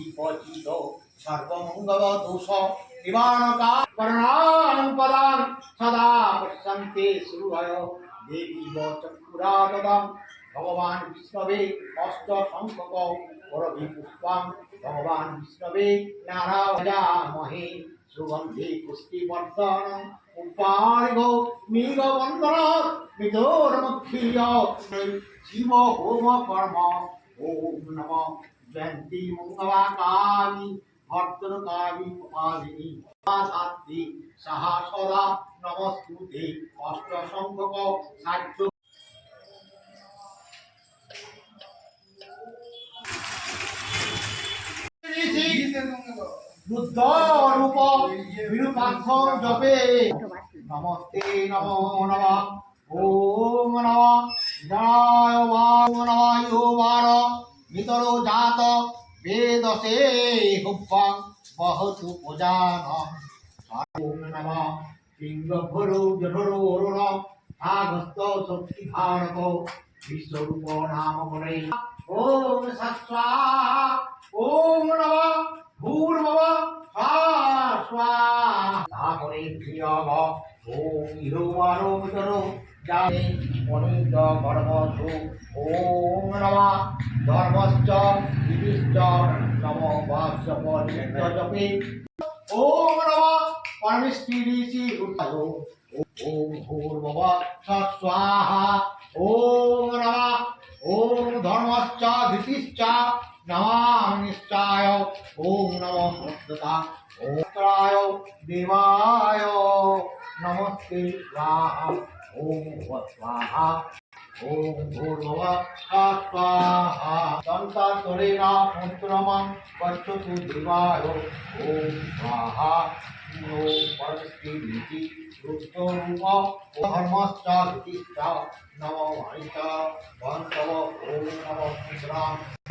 শিবচিদ সর্বমঙ্গল দোষ নিবারকা করণাং পদাং সদা পশ্যন্তে সুরয় দেবী ব চক্ষুরাদদম ভগবান বিষ্ণবে অষ্ট সংখ্যক করবি পুষ্পাং। ভগবান বিষ্ণবে নারায়ণামহে সুগন্ধি পুষ্টিবর্ধন উপারিগ মৃগবন্দন মৃতোর্মক্ষীয় শিব হোম কর্ম ওম নম জয়ন্তী মঙ্গলাকালী ভর্তনকালী উপাদিনী শান্তি সাহা সদা নমস্তুতে। অষ্ট সংখ্যক সাহায্য। বুদ্ধ রূপ বিরূপাক্ষ জপে। নমস্তে নমো নম। ওম নম। জয় নমায়ু বার। নিতর জাত বেদসে হুব্বং বহতু পূজান ওম নম সিংহ ভরু জঠরু অরুণ ভাগস্ত শক্তি ভারত বিশ্বরূপ নাম করে ওম সৎস্বা ওম নম ভূর্ভব তারপরে প্রিয়ম ওম ইহোমারো মিতরো জানে অনিন্দ গর্ভধু ওম নম ধর্মশ্চ বিধিশ্চ নম বাস্যপ নিত্য জপে ওম নম পরমেষ্টি ঋষি রূপায় ওম ভূর্ভব স্বাহা ওম নম ওম ধর্মশ্চ ধৃতিশ্চ নমামি নিশ্চায় ওম নমো ভক্ততা ওত্রায় দেবায় নমস্তে স্বাহা ওম স্বাহা ওম ভূর্ভুব স্বাহা সন্তান্তরেণ পুত্রমং পশ্যতু দেবায় ওম স্বাহা পরস্তি রুদ্ররূপ ধর্মশ্চ নমো হরিত বন্ধব ওম নমো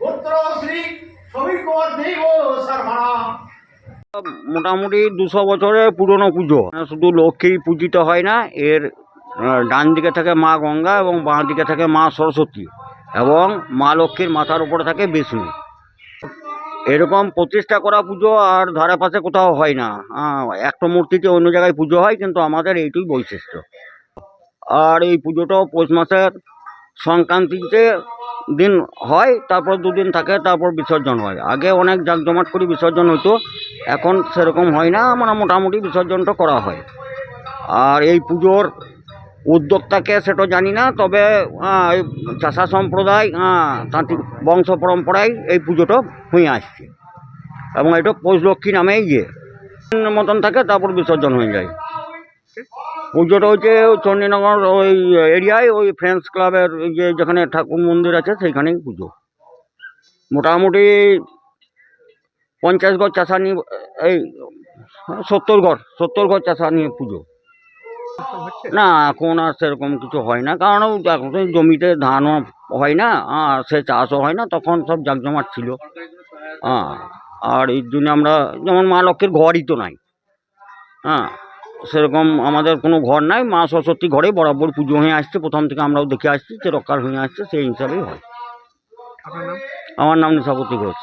পুত্র শ্রী কুমার দেব মোটামুটি দুশো বছরের পুরনো পুজো। শুধু লক্ষ্মী পূজিত হয় না, এর ডান দিকে থাকে মা গঙ্গা এবং বাঁ দিকে থাকে মা সরস্বতী এবং মা লক্ষ্মীর মাথার উপরে থাকে বিষ্ণু। এরকম প্রতিষ্ঠা করা পুজো আর ধারে পাশে কোথাও হয় না। একটা মূর্তিতে অন্য জায়গায় পুজো হয়, কিন্তু আমাদের এইটুই বৈশিষ্ট্য। আর এই পুজোটাও পৌষ মাসের সংক্রান্তিতে দিন হয়, তারপর দুদিন থাকে, তারপর বিসর্জন হয়। আগে অনেক জাঁকজমাট করে বিসর্জন হতো এখন সেরকম হয় না আমরা মোটামুটি বিসর্জনটা করা হয়। আর এই পুজোর উদ্যোক্তাকে সেটা জানি না, তবে চাষা সম্প্রদায় তান্ত্রিক বংশ পরম্পরায় এই পুজোটা হয়ে আসছে। এবং এটা পৌষ লক্ষ্মী নামেই ইয়ে মতন থাকে, তারপর বিসর্জন হয়ে যায়। পুজোটা হচ্ছে চণ্ডীনগর ওই এরিয়ায়, ওই ফ্রেন্ডস ক্লাবের যে যেখানে ঠাকুর মন্দির আছে সেইখানেই পুজো। মোটামুটি পঞ্চাশ ঘর চাষা নিয়ে, এই সত্তর ঘর সত্তর ঘর চাষা নিয়ে পুজো। না, এখন আর সেরকম কিছু হয় না, কারণ এখন তো জমিতে ধানও হয় না, আর সে চাষও হয় না, তখন সব জাকজমাট ছিল। হ্যাঁ আর এই জন্য আমরা, যেমন মা লক্ষ্মীর ঘরই তো নাই। হ্যাঁ সেরকম আমাদের কোনো ঘর নাই মা সরস্বতী ঘরে বরাবর পুজো হয়ে আসছে প্রথম থেকে আমরাও দেখে আসছি যে রক্ষার হয়ে আসছে সেই হিসাবেই হয়। আমার নাম নিশাপতি ঘোষ।